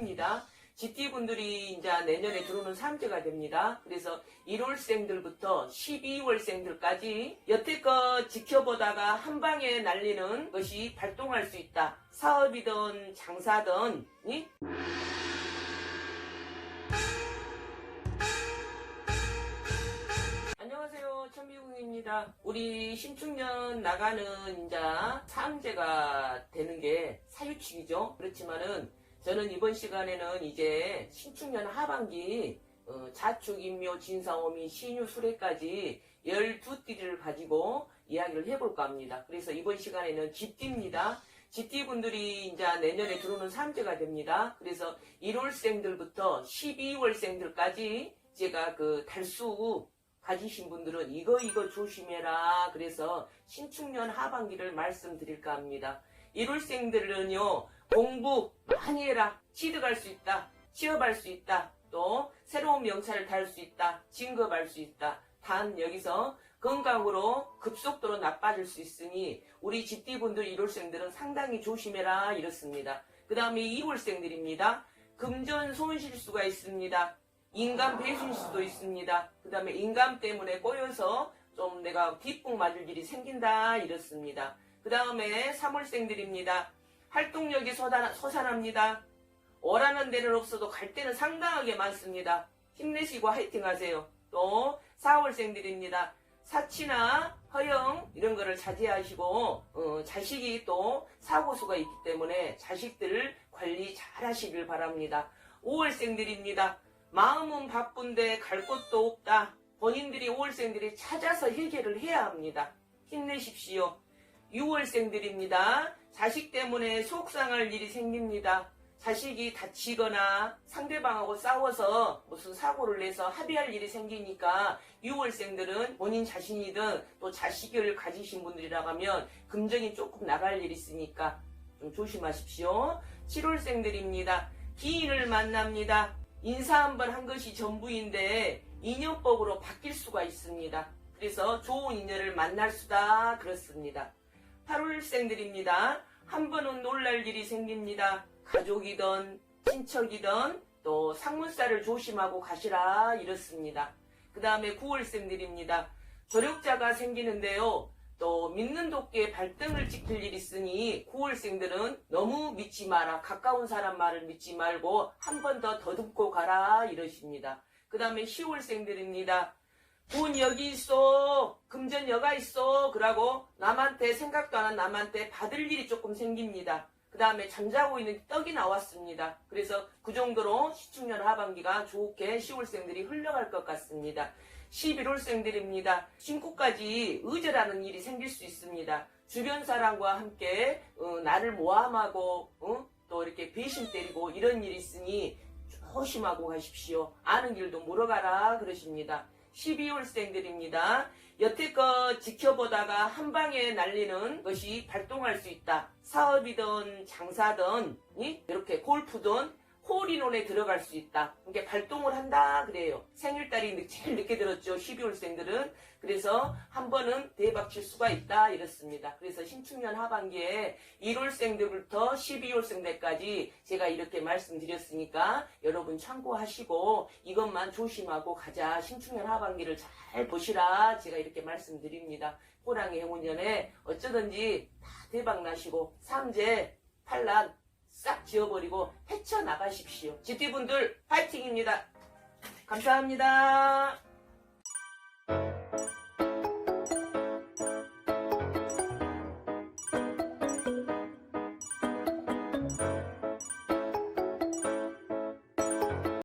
집디입니다. 집디분들이 이제 내년에 들어오는 삼재가 됩니다. 그래서 1월생들부터 12월생들까지 여태껏 지켜보다가 한 방에 날리는 것이 발동할 수 있다. 사업이든 장사든 이? 안녕하세요. 천미국입니다. 우리 신축년 나가는 이제 삼재가 되는 게 사유축이죠. 그렇지만은 저는 이번 시간에는 이제 신축년 하반기 어, 자축, 인묘, 진사오미, 신유, 수레까지 12띠를 가지고 이야기를 해볼까 합니다. 그래서 이번 시간에는 집띠입니다. 집띠분들이 이제 내년에 들어오는 삼재가 됩니다. 그래서 1월생들부터 12월생들까지 제가 그 달수 가지신 분들은 이거 이거 조심해라. 그래서 신축년 하반기를 말씀드릴까 합니다. 1월생들은요 공부 많이 해라. 취득할 수 있다. 취업할 수 있다. 또 새로운 명찰을 달 수 있다. 진급할 수 있다. 단 여기서 건강으로 급속도로 나빠질 수 있으니 우리 집디분들 1월생들은 상당히 조심해라 이렇습니다. 그 다음에 2월생들입니다. 금전 손실수가 있습니다. 인간 배신수도 있습니다. 그 다음에 인간 때문에 꼬여서 좀 내가 뒷북 맞을 일이 생긴다 이렇습니다. 그 다음에 3월생들입니다. 활동력이 솟아납니다. 오라는 데는 없어도 갈 데는 상당하게 많습니다. 힘내시고 화이팅 하세요. 또 4월생들입니다. 사치나 허영 이런 거를 자제하시고 어, 자식이 또 사고수가 있기 때문에 자식들 관리 잘 하시길 바랍니다. 5월생들입니다. 마음은 바쁜데 갈 곳도 없다. 본인들이 5월생들이 찾아서 해결을 해야 합니다. 힘내십시오. 6월생들입니다. 자식 때문에 속상할 일이 생깁니다. 자식이 다치거나 상대방하고 싸워서 무슨 사고를 내서 합의할 일이 생기니까 6월생들은 본인 자신이든 또 자식을 가지신 분들이라고 하면 금전이 조금 나갈 일이 있으니까 좀 조심하십시오. 7월생들입니다. 기인을 만납니다. 인사 한번 한 것이 전부인데 인연법으로 바뀔 수가 있습니다. 그래서 좋은 인연을 만날 수다 그렇습니다. 8월생들입니다. 한 번은 놀랄 일이 생깁니다. 가족이든 친척이든 또 상문사를 조심하고 가시라 이렇습니다. 그 다음에 9월생들입니다. 조력자가 생기는데요. 또 믿는 도끼에 발등을 찍힐 일이 있으니 9월생들은 너무 믿지 마라. 가까운 사람 말을 믿지 말고 한 번 더 더듬고 가라 이러십니다. 그 다음에 10월생들입니다. 돈 여기 있어. 금전 여가 있어. 그러고 남한테 생각도 안 한 남한테 받을 일이 조금 생깁니다. 그 다음에 잠자고 있는 떡이 나왔습니다. 그래서 그 정도로 시축년 하반기가 좋게 10월생들이 흘러갈 것 같습니다. 11월생들입니다. 신고까지 의절하는 일이 생길 수 있습니다. 주변 사람과 함께 어, 나를 모함하고 어? 또 이렇게 배신 때리고 이런 일이 있으니 조심하고 가십시오. 아는 길도 물어가라 그러십니다. 12월생들입니다. 여태껏 지켜보다가 한 방에 날리는 것이 발동할 수 있다. 사업이든 장사든 이? 이렇게 골프든 홀인원에 들어갈 수 있다. 이게 발동을 한다 그래요. 생일달이 제일 늦게 들었죠. 12월생들은. 그래서 한 번은 대박 칠 수가 있다 이렇습니다. 그래서 신축년 하반기에 1월생들부터 12월생들까지 제가 이렇게 말씀드렸으니까 여러분 참고하시고 이것만 조심하고 가자. 신축년 하반기를 잘 보시라. 제가 이렇게 말씀드립니다. 호랑이 행운년에 어쩌든지 다 대박 나시고 삼재 팔란 싹 지워버리고 헤쳐나가십시오. 집디분들 파이팅입니다. 감사합니다.